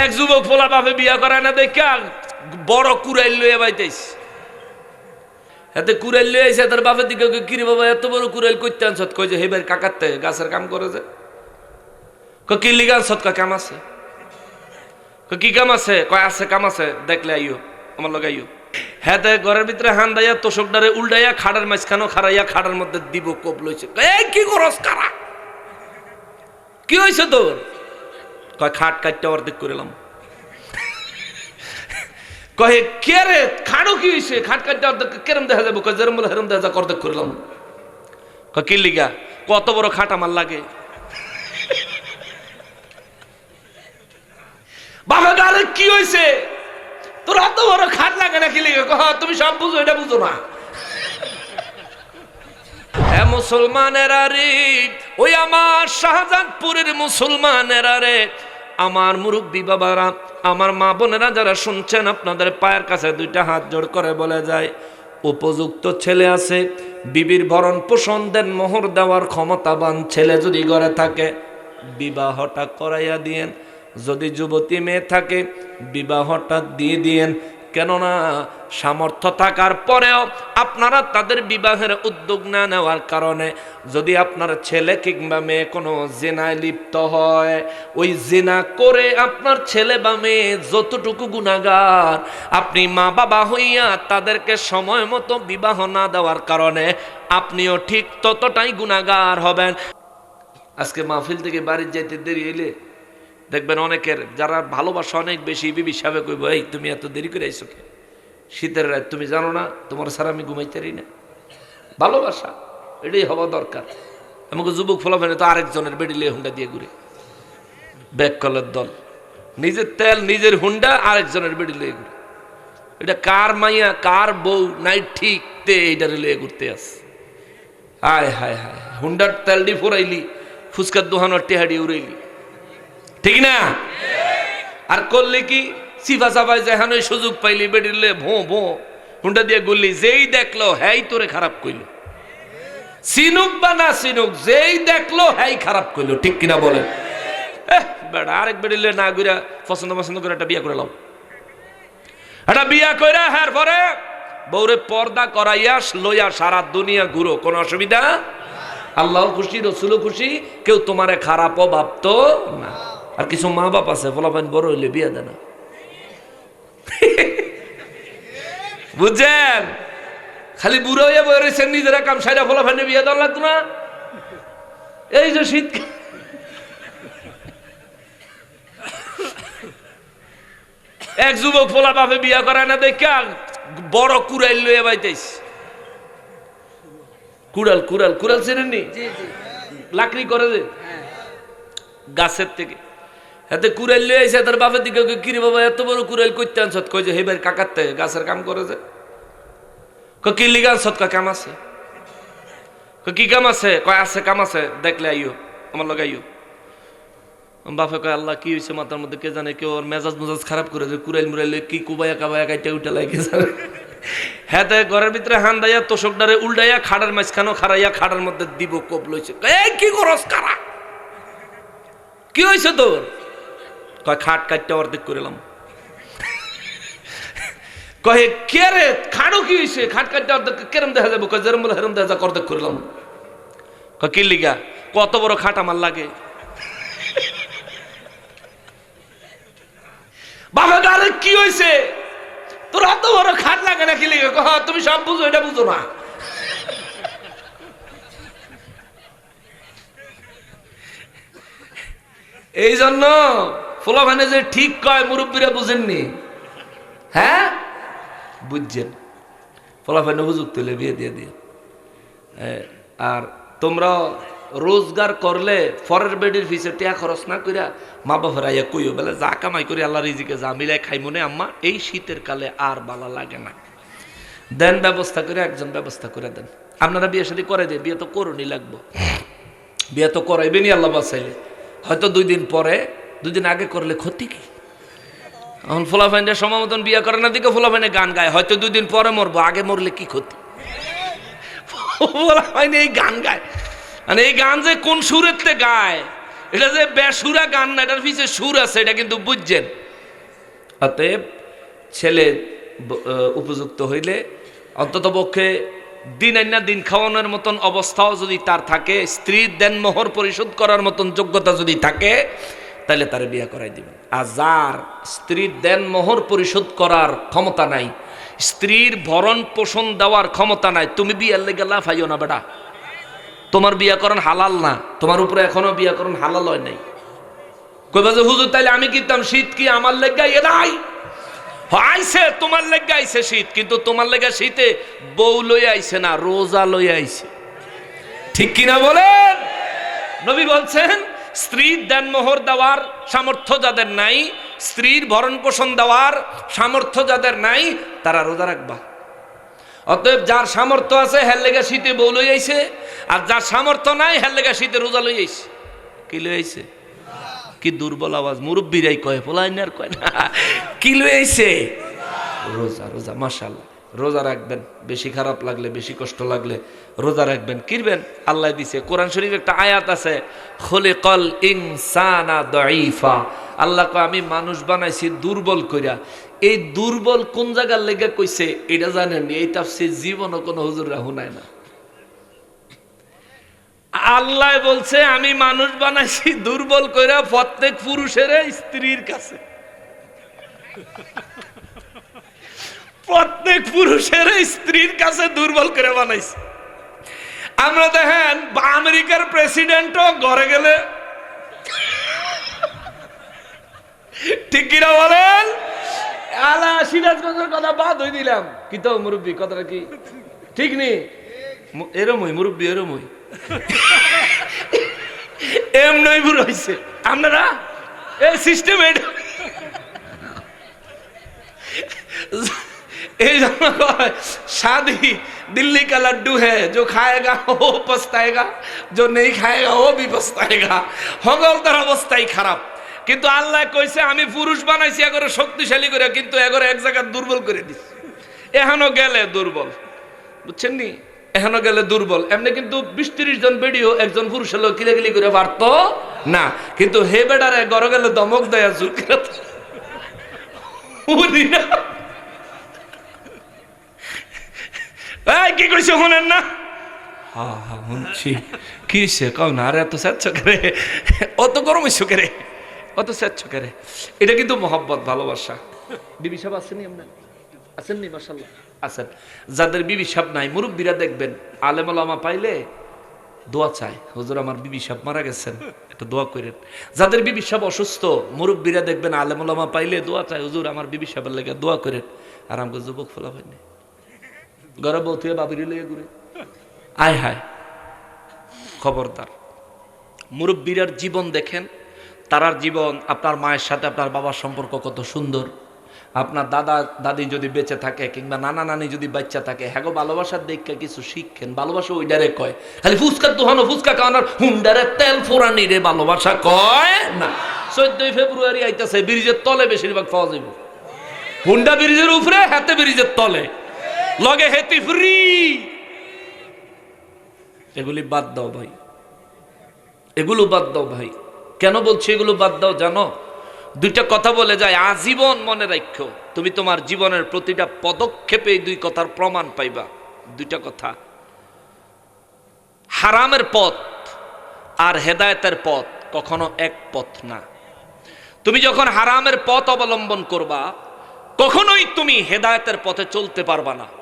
এক যুবক ফোলা বাপে বিয়া করে না, দেখা বড় কুড়াইল লইয়া বাইতেছ। এতে কুড়াইল লইয়া আইসে তার বাপের দিকে কিরে বাবা, এত বড় কুড়াইল করতে আনছত? কই যে হেবার কাকাতে গাছের কাম করে যে। কই কি লিগা আনছত? কয়, কাম আছে। কি কাম আছে? কয়, আছে, কাম আছে, দেখলে আইও, আমার লগে আইও। হ্যাঁ ঘরের ভিতরে হান দাইয়া তোষক ডারে উল্টাইয়া খাড়ার মাঝখানো খাড়াইয়া খাড়ার মধ্যে দিব কোপ লইছে। কি করস কারা? কি হয়েছে তোর? খাট কাটতে অর্ধেক করিলাম। কহে, কে রে? খাড়ো কি হয়েছে খাট কাটতে অর্ধেক কেরম দেখা যাব? কয়, যেরম বলে হেরম দেখা যাক অর্ধেক করিলাম। কয়, কি লিগা? কত বড় খাট আমার লাগে? বাবা গালে কি হয়েছে তোর এত বড় খাট লাগে না কি লিগা কহ তুমি সব বুঝো, এটা বুঝো না। হ্যাঁ মুসলমানেরা রে, ওই আমার শাহজাদপুরের মুসলমানেরা রে আমার মুরব্বী বাবারা, আমার মা বোনেরা যারা শুনছেন, আপনাদের পায়ের কাছে দুইটা হাত জোড় করে বলে যায়, উপযুক্ত ছেলে আছে, বিবির ভরণ পোষণ দেন, মোহর দেওয়ার ক্ষমতাবান ছেলে যদি ঘরে থাকে, বিবাহটা করাইয়া দিয়েন, যদি যুবতী মেয়ে থাকে, বিবাহটা দিয়ে দিয়েন কেননা সামর্থ্য থাকার পরেও আপনারা তাদের বিবাহের উদ্যোগ না নেওয়ার কারণে যদি আপনার ছেলে কিংবা মেয়ে কোনো জেনায় লিপ্ত হয়, ওই জেনা করে আপনার ছেলে বা মেয়ে যতটুকু গুণাগার আপনি মা বাবা হইয়া তাদেরকে সময় মতো বিবাহ না দেওয়ার কারণে আপনিও ঠিক ততটাই গুণাগার হবেন। আজকে মাহফিল থেকে বাড়ির যাইতে দেরি হইলে দেখবেন অনেকের যারা ভালোবাসা অনেক বেশি, বিবি সাবে কইব, এই, তুমি এত দেরি করে আইসো কে শীতের রাত, তুমি জানো না, তোমার সারা আমি ঘুমাইতে পারি না। ভালোবাসা, এটাই হওয়া দরকার। আমাকে যুবক ফলাফেনে তো আরেকজনের বেডিলে হুন্ডা দিয়ে ঘুরে। ব্যাক কলের দল। নিজের তেল, নিজের হুন্ডা, আরেকজনের বেডিলে ঘুরে। এটা কার মাইয়া, কার বউ, নাই ঠিক তে এইটারে লিয়ে ঘুরতে আস। হায় হায় হায়। হুন্ডার তেলডি ফোরাইলি, ফুচকার দোহানোর টেহাডি উড়াইলি। ঠিক না? আর করলে কি? সিফা সাফাই যেখানে সুযোগ পাইলি বেডিলে ভো ভো হুন্ডা দিয়ে গুললি যেই দেখল হ্যাই তোরে খারাপ কইলো। সিনুক বা না সিনুক যেই দেখল হ্যাই খারাপ কইলো ঠিক কিনা এহ, বেড়া আরেক বেডিলে না গুরা পছন্দ পছন্দ করে একটা বিয়া করে লাও। একটা বিয়া কইরা হ্যার পরে বউরে পর্দা করাইয়া লইয়া সারা দুনিয়া ঘুরো কোনো অসুবিধা? আল্লাহ খুশি রসুলও খুশি কেউ তোমারে খারাপও ভাবতো না। আর কিছু মা বাপ আছে ফলাফাইন বড় হইলে বিয়া দেয় না। বুঝছেন? খালি বুড়ো হয়ে বয়ে রয়েছেন নিজেরা কাম সাইরা ফলাফাইনে বিয়া দেওয়া লাগতো না? এই যে শীত এক যুবক ফোলা বাপে বিয়া করে না দেখা বড় কুড়াইল লইয়া বাইতেছ। কুড়াল কুড়াল কুড়াল চেনেননি? লাকড়ি করে যে গাছের থেকে। হাতে কুড়াইল লয়ে আইসে তার বাপের দিকে কিরে বাবা, এত বড় কুড়াইল করতে আনছত? কই যে, হেবার কাকাতে গাছের কাম করে যে। কি লিগা আনছত? কয়, কাম আছে। কি কাম আছে? কয়, আছে, কাম আছে, দেখলে আইও, আমার লগে আইও। বাপে কয়, আল্লাহ, কি হয়েছে মাথার মধ্যে কে জানে কেউ ওর মেজাজ মেজাজ খারাপ করে যে কুড়াইল মুড়াইলে কি কুবাইয়া কাবাইয়া কাইটা উঠে লাগে হ্যাঁ তে ঘরের ভিতরে হান দাইয়া তোষক ডারে উল্টাইয়া খাড়ার মাঝখানো খাড়াইয়া খাড়ার মধ্যে দিব কোপ লইছে। কি করস কারা? কি হয়েছে তোর? কয়, খাট কাটতে অর্ধেক করিলাম। কহে কে রে? খাড়ো কি হয়েছে খাট কাটতে অর্ধেক কেরম দেখা যাব কয়, যেরম বলে হেরম দেখা যাক, অর্ধেক করিলাম। কয়, কি লিগা? কত বড় খাট আমার লাগে? বাবা গালে কি হয়েছে তোর এত বড় খাট লাগে না কি লিগা? কহ তুমি সব বুঝো, এটা বুঝো না। এই জন্য ফোলাভানে যে ঠিক কয় মুরব্বীরা বুঝেননি? হ্যাঁ? বুঝছেন। ফলাফানে হুজুক তুলে বিয়ে দিয়ে দিয়ে। আর তোমরা রোজগার করলে ফরের বেডির ফিসে টিয়া খরচ না করিয়া মা বাবার আইয়া কইও, বেলা যা কামাই করি আল্লাহ রিজিকে যা মিলাই খাই মনে আম্মা, এই শীতের কালে আর বালা লাগে না। দেন ব্যবস্থা করে, একজন ব্যবস্থা করে দেন। আপনারা বিয়ে শাদী করে দেন, বিয়ে তো করুনই লাগবো। বিয়ে তো করাইবেনি আল্লাহ বাসাইলে হয়তো দুই দিন পরে দুই দিন আগে করলে ক্ষতি কি? এখন ফোলাফাইনের সময় মতন বিয়ে করে না দিকে ফোলাফাইনে গান গায়, হয়তো দুদিন পরে মরবো, আগে মরলে কি ক্ষতি? ফোলাফাইনে এই গান গায়। মানে এই গান যে কোন সুরেতে গায়, এটা যে বেসুরা গান না, এটার পিছিয়ে সুর আছে, এটা কিন্তু বুঝছেন। অতএব ছেলে উপযুক্ত হইলে অন্তত পক্ষে দিন আইনা দিন খাওয়ানোর মতন অবস্থাও যদি তার থাকে স্ত্রীর দেন মোহর পরিশোধ করার মতন যোগ্যতা যদি থাকে তাহলে তারে বিয়ে করাই দিবেন। আর যার স্ত্রীর দেন মোহর পরিশোধ করার ক্ষমতা নাই, স্ত্রীর ভরণ পোষণ দেওয়ার ক্ষমতা নাই, তুমি বিয়ার লেগে লাফাইও না বেটা। তোমার বিয়াকরণ হালাল না, তোমার উপরে এখনও বিয়াকরণ হালাল হয় নাই। কইবা যে, হুজুর, তাইলে আমি কিনতাম শীত কি আমার লেগে এ আইছে, তোমার লেগে আইছে শীত, কিন্তু তোমার লেগে শীতে বউ লই আইছে না, রোজা লই আইছে। ঠিক কিনা বলেন? নবী বলছেন স্ত্রীর দেন মোহর দেওয়ার সামর্থ্য যাদের নাই, স্ত্রীর ভরণ পোষণ দেওয়ার সামর্থ্য যাদের নাই, তারা রোজা রাখবা। অতএব যার সামর্থ্য আছে, হের লেগে শীতে বউ লই আইছে, আর যার সামর্থ্য নাই, হের লেগে শীতে রোজা লই আইছে। কি লই আইছে? কি দুর্বল আওয়াজ, মুরব্বীরাই কয় পোলাইন আর কয় না, কি লই আইছে? রোজা রোজা মাশাল্লাহ রোজা রাখবেন, বেশি খারাপ লাগলে, বেশি কষ্ট লাগলে রোজা রাখবেন। কিরবেন আল্লাহ দিছে, কোরআন শরীফ একটা আয়াত আছে, খলিকল ইনসানা দাইফা আল্লাহ আমি মানুষ বানাইছি দুর্বল কইরা। এই দুর্বল কোন জায়গার লেগে কইছে, এটা জানেন এই তাফসীর জীবনও কোনো হুজুররা হুনায় না। আল্লাহ বলছে, আমি মানুষ বানাইছি দুর্বল কইরা প্রত্যেক পুরুষের স্ত্রীর কাছে। প্রত্যেক পুরুষের স্ত্রীর কাছে দুর্বল করে বানাইছে। আমরা দেখেন আমেরিকার প্রেসিডেন্টও ঘরে গেলে। ঠিক কিনা বলেন? আলা সিরাজগঞ্জের কথা বাদ হয়ে দিলাম। কি তো মুরব্বী কথাটা কি? ঠিক নেই এরমই মুরব্বী এরমই। এম নই বুড়ো হয়েছে আপনারা? এই সিস্টেম এটা। এই জন্য কয়, शादी दिल्ली का लड्डू है जो खाएगा वो पछताएगा जो नहीं खाएगा वो भी पछताएगा হগল তার অবস্থাই খারাপ কিন্তু আল্লাহ কইছে আমি পুরুষ বানাইছি এগরে শক্তিশালী করে কিন্তু এগরে এক জায়গা দুর্বল করে দিছি এখনো গেলে দুর্বল বুঝছেন নি এখনো গেলে দুর্বল এমনি কিন্তু বিশ তিরিশ জন বেডিও একজন পুরুষের লোক কিলাকিলি করে পারতো না কিন্তু হে বেডারে গড় গেলে দমক দেয়া জোর করে এই কি কইছে শুনেন না? হা হা শুনছি। কি সে কও না আরে এত স্যাচ্ছ করে। অত গরম হইছো করে? অত স্যাচ্ছ করে। এটা কিন্তু মহব্বত ভালোবাসা। বিবি সাহেব আসেনি আপনার? আসেননি মাসাল্লাহ আছেন। যাদের বিবি সাহেব নাই মুরব্বীরা দেখবেন আলেম আলামা পাইলে দোয়া চায়। হুজুর আমার বিবি সাহেব মারা গেছেন একটু দোয়া করেন। যাদের বিবি সাহেব অসুস্থ মুরব্বীরা দেখবেন আলেম আলামা পাইলে দোয়া চায়। হুজুর আমার বিবি সাহেবের লেগে দোয়া করেন। আর আমাকে যুবক ফেলা হয়নি ঘরে থেকে বাবির ঘুরে। আয় হায়, খবরদার। মুরব্বীরার জীবন দেখেন, তারার জীবন, আপনার মায়ের সাথে আপনার বাবার সম্পর্ক কত সুন্দর। আপনার দাদা, দাদি যদি বেঁচে থাকে কিংবা নানা নানি যদি বাচ্চা থাকে হ্যাগো ভালোবাসার দেখে কিছু শিখেন। ভালোবাসা ওই ডারে কয়, খালি ফুচকা তুহানো ফুচকা খাওয়ানোর হুন্ডারে তেল ফোরানি রে, ভালোবাসা কয় না। চোদ্দই ফেব্রুয়ারি আইতাছে, ব্রিজের তলে বেশিরভাগ পাওয়া যাবে হুন্ডা ব্রিজের উপরে হাতে ব্রিজের তলে। লগে হেতি ফ্রি। এগুলি বাদ দাও ভাই। এগুলো বাদ দাও ভাই। কেন বলছি এগুলো বাদ দাও জানো? দুইটা কথা বলে যায়, আজীবন মনে রাখো তুমি তোমার জীবনের প্রতিটা পদক্ষেপে এই দুই কথার প্রমাণ পাইবা। দুইটা কথা। হারামের পথ আর হেদায়তের পথ কখনো এক পথ না। তুমি যখন হারামের পথ অবলম্বন করবা, কখনোই তুমি হেদায়তের পথে চলতে পারবা না।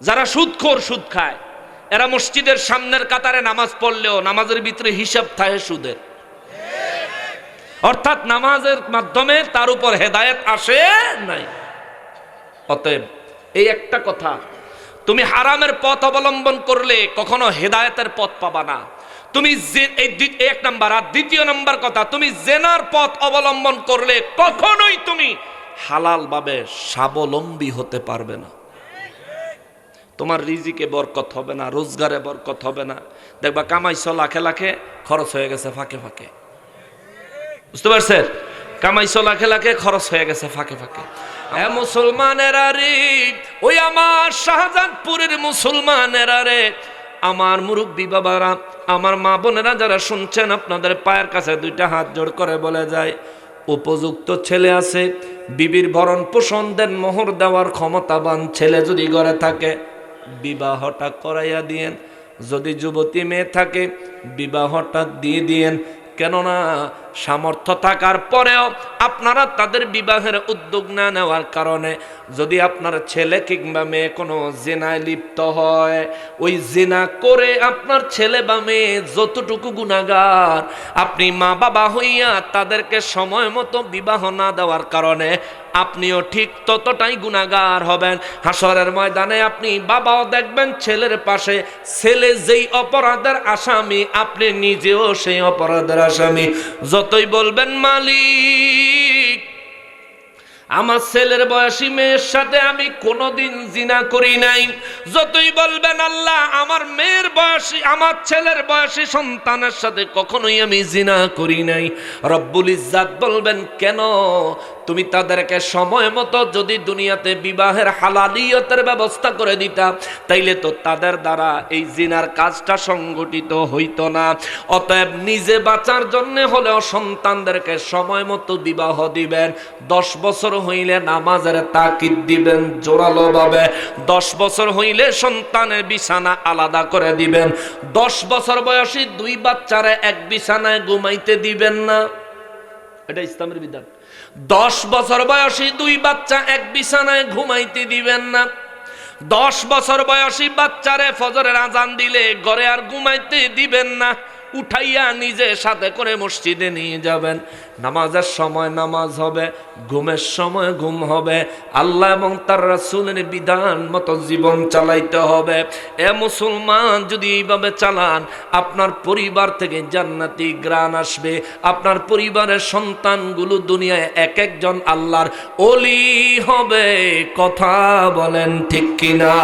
যারা সুদখোর সুদ খায়, এরা মসজিদের সামনের কাতারে নামাজ পড়লেও নামাজের ভিতরে হিসাব থাকে সুদের। অর্থাৎ নামাজের মাধ্যমে তার উপর হেদায়েত আসে নাই। অতএব এই একটা কথা, তুমি হারামের পথ অবলম্বন করলে কখনো হেদায়েতের পথ পাবা না। তুমি এক নাম্বার, আর দ্বিতীয় নাম্বার কথা, তুমি জেনার পথ অবলম্বন করলে কখনোই তুমি হালাল ভাবে স্বাবলম্বী হতে পারবে না। তোমার রিজিকে বরকত হবে না, রোজগারে বরকত হবে না। দেখবা কামাইছো লাখে লাখে, খরচ হয়ে গেছে ফাঁকে ফাঁকে। বুঝতে পারছেন? কামাইছো লাখে লাখে, খরচ হয়ে গেছে ফাঁকে ফাঁকে। হ্যাঁ মুসলমানেরা রে, ওই আমার শাহজাদপুরের মুসলমানেরা রে। আমার মুরব্বী বাবারা, আমার মা বোনেরা যারা শুনছেন, আপনাদের পায়ের কাছে দুইটা হাত জোড় করে বলে যায়, উপযুক্ত ছেলে আছে, বিবির ভরণ পোষণ দেন, মোহর দেওয়ার ক্ষমতাবান ছেলে যদি ঘরে থাকে বিবাহটা করাইয়া দিয়েন। যদি যুবতী মেয়ে থাকে বিবাহটা দিয়ে দিয়েন। কেননা সামর্থ্য থাকার পরেও আপনারা তাদের বিবাহের উদ্যোগ না নেওয়ার কারণে যদি আপনার ছেলে কিংবা মেয়ে কোনো জেনায় লিপ্ত হয়, ওই জেনা করে আপনার ছেলে বা মেয়ে যতটুকু গুণাগার, আপনি মা বাবা হইয়া তাদেরকে সময় মতো বিবাহ না দেওয়ার কারণে আপনিও ঠিক ততটাই গুণাগার হবেন। হাসরের ময়দানে আপনি বাবাও দেখবেন ছেলের পাশে, ছেলে যেই অপরাধের আসামি, আপনি নিজেও সেই অপরাধের আসামি। যতই বলবেন মালিক। আমার ছেলের বয়সী মেয়ের সাথে আমি কোনোদিন জিনা করি নাই। যতই বলবেন, আল্লাহ, আমার মেয়ের বয়সী, আমার ছেলের বয়সী সন্তানের সাথে কখনোই আমি জিনা করি নাই। রব্বুল ইজ্জাত বলবেন, কেন? তুমি তাদেরকে সময় মতো যদি দুনিয়াতে বিবাহের হালালিয়তের ব্যবস্থা করে দিতা, তাইলে তো তাদের দ্বারা এই জিনার কাজটা সংগঠিত হইতো না। অতএব নিজে বাঁচার জন্য হলেও সন্তানদেরকে সময় মতো বিবাহ দিবেন। দশ বছর হইলে নামাজের তাকিদ দিবেন জোরালো ভাবে। দশ বছর হইলে সন্তানের বিছানা আলাদা করে দিবেন। দশ বছর বয়সী দুই বাচ্চারা এক বিছানায় ঘুমাইতে দিবেন না। এটা ইসলামের বিধান। দশ বছর বয়সী দুই বাচ্চা এক বিছানায় ঘুমাইতে দিবেন না। দশ বছর বয়সী বাচ্চারে ফজরের আজান দিলে ঘরে আর ঘুমাইতে দিবেন না। উঠাইয়া নিজে সাথে করে মসজিদে নিয়ে যাবেন। নামাজের সময় নামাজ হবে, ঘুমের সময় ঘুম হবে। আল্লাহ এবং তার রাসূলের বিধান মতো জীবন চালাইতে হবে। এ মুসলমান যদি এইভাবে চালান, আপনার পরিবার থেকে জান্নাতি গ্রাণ আসবে। আপনার পরিবারের সন্তানগুলো দুনিয়ায় এক একজন আল্লাহর অলি হবে। কথা বলেন ঠিক কিনা?